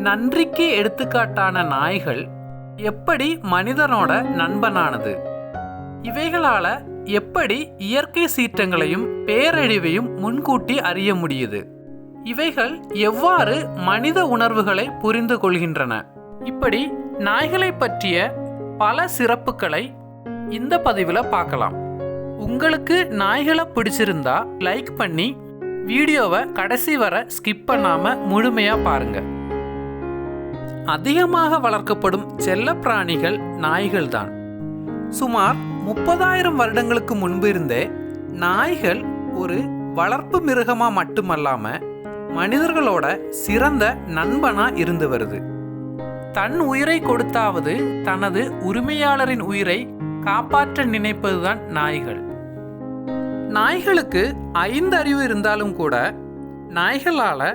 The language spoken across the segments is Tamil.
நன்றிக்கு எடுத்துக்காட்டான நாய்கள் எப்படி மனிதனோட நண்பனானது? இவைகளால எப்படி இயற்கை சீற்றங்களையும் பேரழிவையும் முன்கூட்டி அறிய முடியுது? இவைகள் எவ்வாறு மனித உணர்வுகளை புரிந்து கொள்கின்றன? இப்படி நாய்களை பற்றிய பல சிறப்புகளை இந்த பதிவில் பார்க்கலாம். உங்களுக்கு நாய்களை பிடிச்சிருந்தா லைக் பண்ணி வீடியோவை கடைசி வர ஸ்கிப் பண்ணாமல் முழுமையாக பாருங்கள் அதிகமாக வளர்க்கப்படும் செல்லப்பிராணிகள் நாய்கள்தான். சுமார் முப்பதாயிரம் வருடங்களுக்கு முன்பு இருந்தே நாய்கள் ஒரு வளர்ப்பு மிருகமா மட்டுமல்லாம மனிதர்களோட சிறந்த நண்பனா இருந்து வருது. தன் உயிரை கொடுத்தாவது தனது உரிமையாளரின் உயிரை காப்பாற்ற நினைப்பதுதான் நாய்கள். நாய்களுக்கு ஐந்து அறிவு இருந்தாலும் கூட நாய்களால்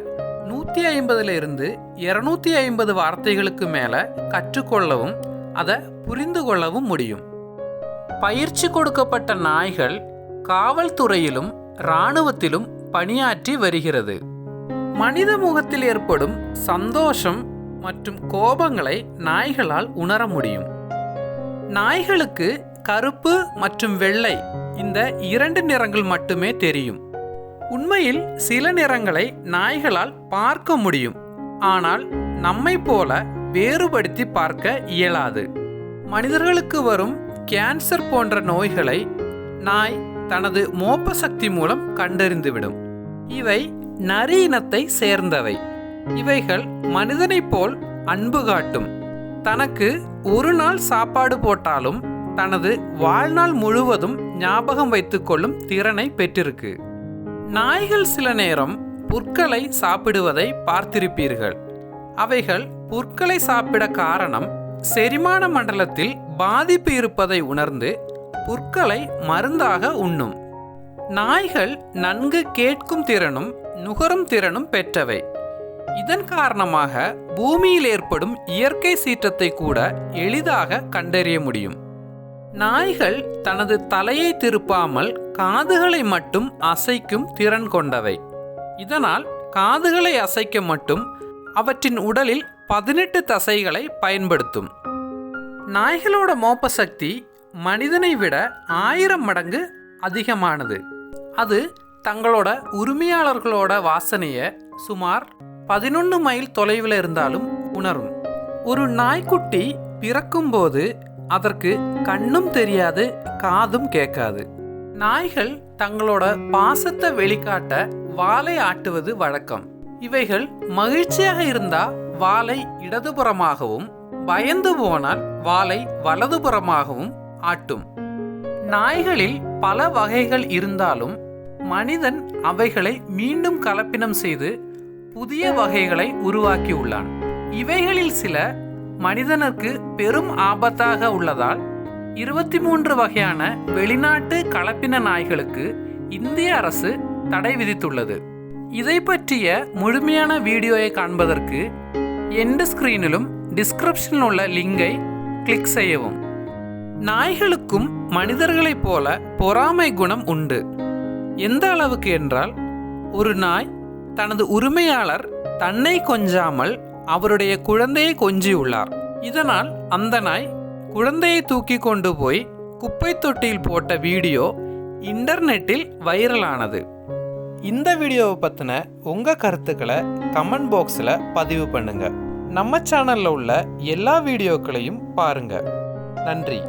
நூற்றி ஐம்பதுலேருந்து இரநூத்தி ஐம்பது வார்த்தைகளுக்கு மேலே கற்றுக்கொள்ளவும் அதை புரிந்து கொள்ளவும் முடியும். பயிற்சி கொடுக்கப்பட்ட நாய்கள் காவல்துறையிலும் இராணுவத்திலும் பணியாற்றி வருகிறது. மனித முகத்தில் ஏற்படும் சந்தோஷம் மற்றும் கோபங்களை நாய்களால் உணர முடியும். நாய்களுக்கு கருப்பு மற்றும் வெள்ளை இந்த இரண்டு நிறங்கள் மட்டுமே தெரியும். உண்மையில் சில நிறங்களை நாய்களால் பார்க்க முடியும். ஆனால் நம்மை போல வேறுபடுத்தி பார்க்க இயலாது. மனிதர்களுக்கு வரும் கேன்சர் போன்ற நோய்களை நாய் தனது மோப்ப சக்தி மூலம் கண்டறிந்துவிடும். இவை நரி இனத்தை சேர்ந்தவை. இவைகள் மனிதனைப் போல் அன்பு காட்டும். தனக்கு ஒரு நாள் சாப்பாடு போட்டாலும் தனது வாழ்நாள் முழுவதும் ஞாபகம் வைத்துக்கொள்ளும் திறனை பெற்றிருக்கு. நாய்கள் சில நேரம் புற்களை சாப்பிடுவதை பார்த்திருப்பீர்கள். அவைகள் புற்களை சாப்பிட காரணம் செரிமான மண்டலத்தில் பாதிப்பு இருப்பதை உணர்ந்து புற்களை மருந்தாக உண்ணும். நாய்கள் நன்கு கேட்கும் திறனும் நுகரும் திறனும் பெற்றவை. இதன் காரணமாக பூமியில் ஏற்படும் இயற்கை சீற்றத்தை கூட எளிதாக கண்டறிய முடியும். நாய்கள் தனது தலையை திருப்பாமல் காதுகளை மட்டும் அசைக்கும் திறன் கொண்டவை. இதனால் காதுகளை அசைக்க மட்டும் அவற்றின் உடலில் பதினெட்டு தசைகளை பயன்படுத்தும். நாய்களோட மோப்ப சக்தி மனிதனை விட ஆயிரம் மடங்கு அதிகமானது. அது தங்களோட உரிமையாளர்களோட வாசனையை சுமார் பதினொன்று மைல் தொலைவில் இருந்தாலும் உணரும். ஒரு நாய்க்குட்டி பிறக்கும்போது அதற்கு கண்ணும் தெரியாது காதும் கேட்காது. நாய்கள் தங்களோட பாசத்தை வெளிக்காட்ட வாலை ஆட்டுவது வழக்கம். இவைகள் மகிழ்ச்சியாக இருந்தா வாலை இடதுபுறமாகவும் பயந்து போனால் வாலை வலதுபுறமாகவும் ஆட்டும். நாய்களில் பல வகைகள் இருந்தாலும் மனிதன் அவைகளை மீண்டும் கலப்பினம் செய்து புதிய வகைகளை உருவாக்கியுள்ளான். இவைகளில் சில மனிதனுக்கு பெரும் ஆபத்தாக உள்ளதால் இருபத்தி மூன்று வகையான வெளிநாட்டு கலப்பின நாய்களுக்கு இந்திய அரசு தடை விதித்துள்ளது. இதை பற்றிய முழுமையான வீடியோவை காண்பதற்கு எந்த ஸ்கிரீனிலும் டிஸ்கிரிப்ஷனில் உள்ள லிங்கை கிளிக் செய்யவும். நாய்களுக்கும் மனிதர்களைப் போல பொறாமை குணம் உண்டு. எந்த அளவுக்கு என்றால் ஒரு நாய் தனது உரிமையாளர் தன்னை கொஞ்சாமல் அவருடைய குழந்தையை கொஞ்சியுள்ளார். இதனால் அந்த நாய் குழந்தையை தூக்கி கொண்டு போய் குப்பை தொட்டியில் போட்ட வீடியோ இன்டர்நெட்டில் வைரலானது. இந்த வீடியோவை பற்றின உங்கள் கருத்துக்களை கமெண்ட் பாக்ஸில் பதிவு பண்ணுங்கள் நம்ம சேனலில் உள்ள எல்லா வீடியோக்களையும் பாருங்கள் நன்றி.